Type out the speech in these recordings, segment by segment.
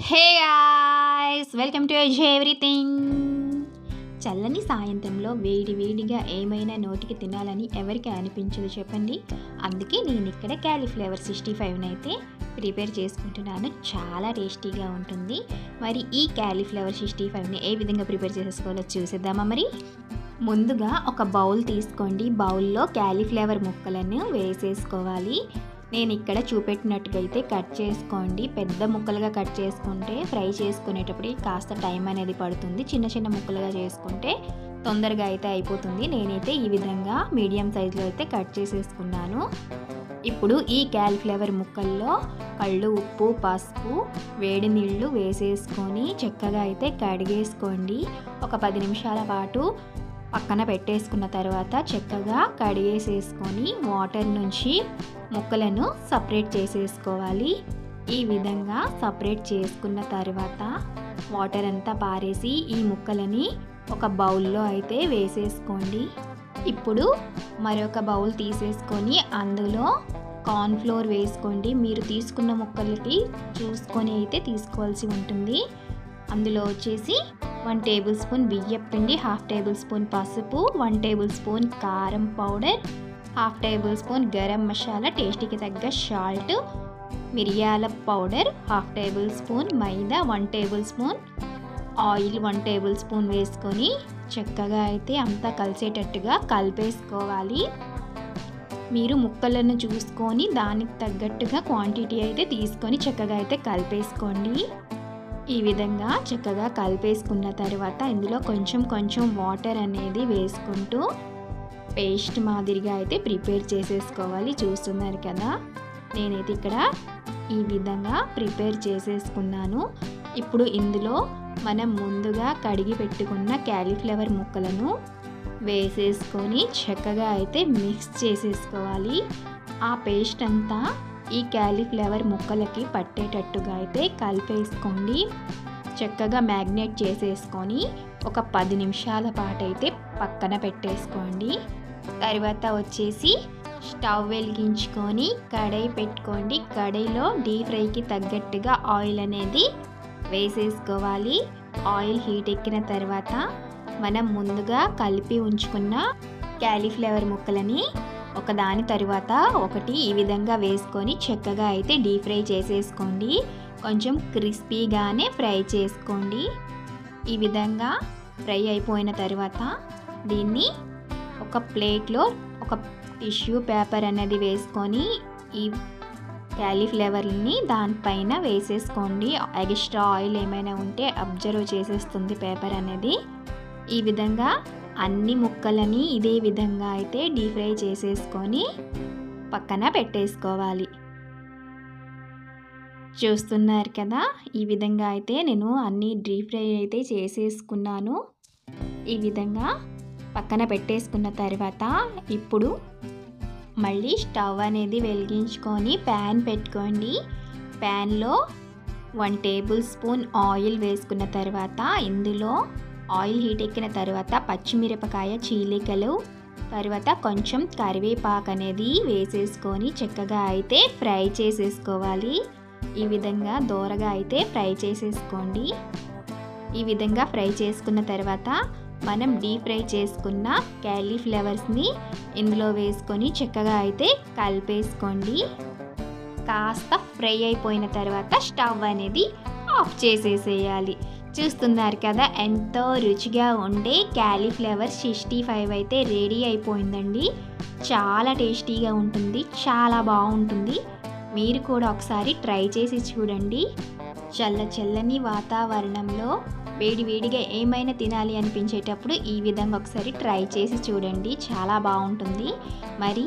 Hey guys welcome to edge everything. చల్లని సాయంత్రంలో వేడి వేడిగా ఏమైనా నోటికి తినాలని ఎవరికి అనిపించదు చెప్పండి. అందుకే నేను ఇక్కడ క్యాలీఫ్లవర్ సిక్స్టీ ఫైవ్ని అయితే ప్రిపేర్ చేసుకుంటున్నాను. చాలా టేస్టీగా ఉంటుంది. మరి ఈ క్యాలీఫ్లవర్ సిక్స్టీ ఫైవ్ని ఏ విధంగా ప్రిపేర్ చేసుకోవాలో చూసేద్దామా మరి? ముందుగా ఒక బౌల్ తీసుకోండి. బౌల్లో క్యాలీఫ్లవర్ ముక్కలను వేసేసుకోవాలి. నేను ఇక్కడ చూపెట్టినట్టుగా అయితే కట్ చేసుకోండి. పెద్ద ముక్కలుగా కట్ చేసుకుంటే ఫ్రై చేసుకునేటప్పుడు కాస్త టైం అనేది పడుతుంది. చిన్న చిన్న ముక్కలుగా చేసుకుంటే తొందరగా అయితే అయిపోతుంది. నేనైతే ఈ విధంగా మీడియం సైజులో అయితే కట్ చేసేసుకున్నాను. ఇప్పుడు ఈ క్యాలిఫ్లవర్ ముక్కల్లో కళ్ళు ఉప్పు పసుపు వేడి నీళ్ళు వేసేసుకొని చక్కగా అయితే కడిగేసుకోండి. ఒక పది నిమిషాల పాటు పక్కన పెట్టేసుకున్న తర్వాత చక్కగా కడిగేసేసుకొని వాటర్ నుంచి ముక్కలను సపరేట్ చేసేసుకోవాలి. ఈ విధంగా సపరేట్ చేసుకున్న తర్వాత వాటర్ అంతా పారేసి ఈ ముక్కలని ఒక బౌల్లో అయితే వేసేసుకోండి. ఇప్పుడు మరొక బౌల్ తీసేసుకొని అందులో కార్న్ఫ్లోర్ వేసుకోండి. మీరు తీసుకున్న ముక్కలకి చూసుకొని అయితే తీసుకోవాల్సి ఉంటుంది. అందులో వచ్చేసి వన్ టేబుల్ స్పూన్ బియ్యం పిండి హాఫ్ టేబుల్ స్పూన్ పసుపు వన్ టేబుల్ స్పూన్ కారం powder half tablespoon garam masala టేస్టీకి తగ్గ సాల్ట్ మిరియాల powder half tablespoon maida one tablespoon oil one tablespoon వేసుకొని చక్కగా అయితే అంతా కలిసేటట్టుగా కలిపేసుకోవాలి. మీరు ముక్కలను చూసుకొని దానికి తగ్గట్టుగా క్వాంటిటీ అయితే తీసుకొని చక్కగా అయితే కలిపేసుకోండి. ఈ విధంగా చక్కగా కలిపేసుకున్న తర్వాత ఇందులో కొంచెం కొంచెం వాటర్ అనేది వేసుకుంటూ పేస్ట్ మాదిరిగా అయితే ప్రిపేర్ చేసేసుకోవాలి. చూస్తున్నారు కదా? నేనైతే ఇక్కడ ఈ విధంగా ప్రిపేర్ చేసేసుకున్నాను. ఇప్పుడు ఇందులో మనం ముందుగా కడిగి పెట్టుకున్న క్యాలీఫ్లవర్ ముక్కలను వేసేసుకొని చక్కగా అయితే మిక్స్ చేసేసుకోవాలి. ఆ పేస్ట్ అంతా ఈ క్యాలీఫ్లవర్ ముక్కలకి పట్టేటట్టుగా అయితే కలిపేసుకోండి. చక్కగా మ్యాగ్నేట్ చేసేసుకొని ఒక పది నిమిషాల పాటు అయితే పక్కన పెట్టేసుకోండి. తర్వాత వచ్చేసి స్టవ్ వెలిగించుకొని కడాయి పెట్టుకోండి. కడాయిలో డీప్ ఫ్రైకి తగ్గట్టుగా ఆయిల్ అనేది వేసేసుకోవాలి. ఆయిల్ హీట్ ఎక్కిన తర్వాత మనం ముందుగా కలిపి ఉంచుకున్న క్యాలీఫ్లవర్ ముక్కలని ఒకదాని తర్వాత ఒకటి ఈ విధంగా వేసుకొని చక్కగా అయితే డీప్ ఫ్రై చేసేసుకోండి. కొంచెం క్రిస్పీగానే ఫ్రై చేసుకోండి. ఈ విధంగా ఫ్రై అయిపోయిన తర్వాత దీన్ని ఒక ప్లేట్లో ఒక టిష్యూ పేపర్ అనేది వేసుకొని ఈ క్యాలీఫ్లవర్ని దానిపైన వేసేసుకోండి. ఎక్స్ట్రా ఆయిల్ ఏమైనా ఉంటే అబ్జర్వ్ చేసేస్తుంది పేపర్ అనేది. ఈ విధంగా అన్ని ముక్కలని ఇదే విధంగా అయితే డీప్ ఫ్రై చేసేసుకొని పక్కన పెట్టేసుకోవాలి. చూస్తున్నారు కదా ఈ విధంగా అయితే నేను అన్ని డీప్ ఫ్రై అయితే చేసేసుకున్నాను. ఈ విధంగా పక్కన పెట్టేసుకున్న తర్వాత ఇప్పుడు మళ్ళీ స్టవ్ అనేది వెలిగించుకొని ప్యాన్ పెట్టుకోండి. ప్యాన్లో వన్ టేబుల్ స్పూన్ ఆయిల్ వేసుకున్న తర్వాత ఇందులో ఆయిల్ హీట్ ఎక్కిన తర్వాత పచ్చిమిరపకాయ చీలికలు తర్వాత కొంచెం కరివేపాకు అనేది వేసేసుకొని చక్కగా అయితే ఫ్రై చేసేసుకోవాలి. ఈ విధంగా దోరగా అయితే ఫ్రై చేసేసుకోండి. ఈ విధంగా ఫ్రై చేసుకున్న తర్వాత మనం డీప్ ఫ్రై చేసుకున్న క్యాలీఫ్లవర్స్ని ఇందులో వేసుకొని చక్కగా అయితే కలిపేసుకోండి. కాస్త ఫ్రై అయిపోయిన తర్వాత స్టవ్ అనేది ఆఫ్ చేసేసేయాలి. చూస్తున్నారు కదా ఎంతో రుచిగా ఉండే క్యాలీఫ్లవర్ సిక్స్టీ ఫైవ్ అయితే రెడీ అయిపోయిందండి. చాలా టేస్టీగా ఉంటుంది చాలా బాగుంటుంది. మీరు కూడా ఒకసారి ట్రై చేసి చూడండి. చల్ల చల్లని వాతావరణంలో వేడి వేడిగా ఏమైనా తినాలి అనిపించేటప్పుడు ఈ విధంగా ఒకసారి ట్రై చేసి చూడండి చాలా బాగుంటుంది. మరి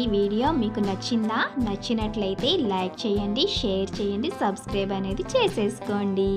ఈ వీడియో మీకు నచ్చిందా? నచ్చినట్లయితే లైక్ చేయండి షేర్ చేయండి సబ్స్క్రైబ్ అనేది చేసేసుకోండి.